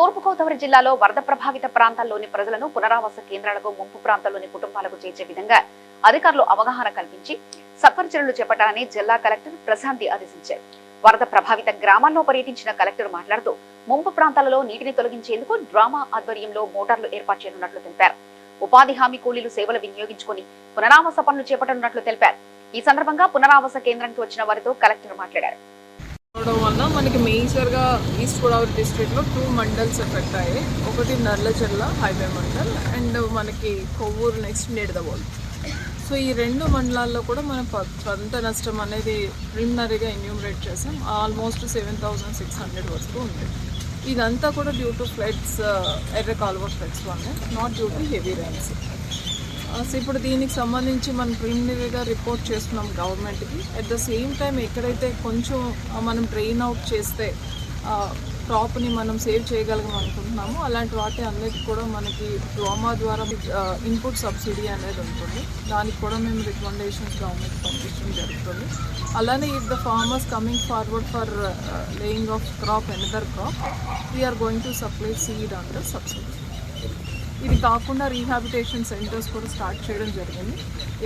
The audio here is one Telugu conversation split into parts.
తూర్పుగోదావరి జిల్లాలో వరద ప్రభావిత ప్రాంతాల్లోని ప్రజలను పునరావాస కేంద్రాలకు ముంపు ప్రాంతాల్లోని కుటుంబాలకు చేర్చే విధంగా అధికారులు అవగాహన కల్పించి సత్వరచర్యలు చేపట్టాలని జిల్లా కలెక్టర్ ప్రశాంతి ఆదేశించారు. వరద ప్రభావిత గ్రామాల్లో పర్యటించిన కలెక్టర్ మాట్లాడుతూ ముంపు ప్రాంతాలలో నీటిని తొలగించేందుకు డ్రామా ఆధ్వర్యంలో మోటార్లు ఏర్పాటు చేయనున్నట్లు తెలిపారు. ఉపాధి హామీ కూలీలు సేవలు వినియోగించుకొని పునరావాస పనులు చేపట్టనున్నట్లు తెలిపారు. ఈ సందర్భంగా పునరావాస కేంద్రానికి వచ్చిన వారితో కలెక్టర్ మాట్లాడారు. అవడం వల్ల మనకి మేజర్గా ఈస్ట్ గోదావరి డిస్ట్రిక్ట్లో టూ మండల్స్ ఎఫెక్ట్ అయ్యాయి. ఒకటి నర్లచెర్ల హైవే మండల్ అండ్ మనకి కొవ్వూరు నెక్స్ట్ నేడదవోల్ సో ఈ రెండు మండలాల్లో కూడా మనం పంత పంట నష్టం అనేది ప్రిలిమినరీగా ఎన్యూమరేట్ చేసాం. Almost seven thousand six hundred వరకు ఉంది. ఇదంతా కూడా డ్యూ టు ఫ్లడ్స్ ఎర్ర కాలువ ఫ్లడ్స్ వల్లే not due to heavy rains so ఇప్పుడు దీనికి సంబంధించి మనం ప్రిలిమినరీగా రిపోర్ట్ చేస్తున్నాం గవర్నమెంట్కి అట్ ద సేమ్ టైం ఎక్కడైతే కొంచెం మనం డ్రైన్ అవుట్ చేస్తే క్రాప్ని మనం సేవ్ చేయగలగం అనుకుంటున్నాము అలాంటి వాటి అన్నిటి కూడా మనకి డ్రామా ద్వారా ఇన్పుట్ సబ్సిడీ అనేది ఉంటుంది. దానికి కూడా మేము రికమెండేషన్స్ గవర్నమెంట్ పంపించడం జరుగుతుంది. అలానే if the farmers coming forward for laying off crop another crop we're going to supply seed under subsidy ఇది కాకుండా రీహాబిటేషన్ సెంటర్స్ కూడా స్టార్ట్ చేయడం జరిగింది.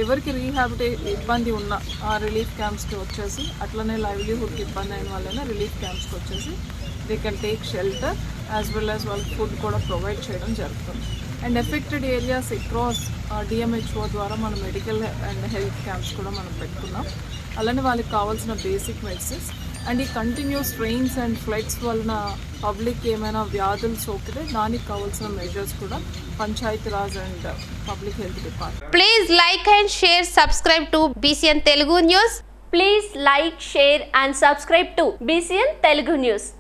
ఎవరికి రీహాబిటే ఇబ్బంది ఉన్న ఆ రిలీఫ్ క్యాంప్స్కి వచ్చేసి అట్లనే లైవ్లీహుడ్కి ఇబ్బంది అయిన వాళ్ళైనా రిలీఫ్ క్యాంప్స్కి వచ్చేసి they can take shelter as well as వాళ్ళకి ఫుడ్ కూడా ప్రొవైడ్ చేయడం జరుగుతుంది. And affected areas across DMHO ద్వారా మనం మెడికల్ అండ్ హెల్త్ క్యాంప్స్ కూడా మనం పెట్టుకున్నాం. అలానే వాళ్ళకి కావాల్సిన బేసిక్ మెడిసిన్స్ అండ్ ఈ కంటిన్యూస్ ట్రైన్స్ అండ్ ఫ్లైట్స్ వలన పబ్లిక్ ఏమైనా వ్యాధులు సోకితే దానికి కావాల్సిన మెజర్స్ కూడా Panchayati Raj and public health department please like and share subscribe to BCN Telugu news please like share and subscribe to BCN Telugu news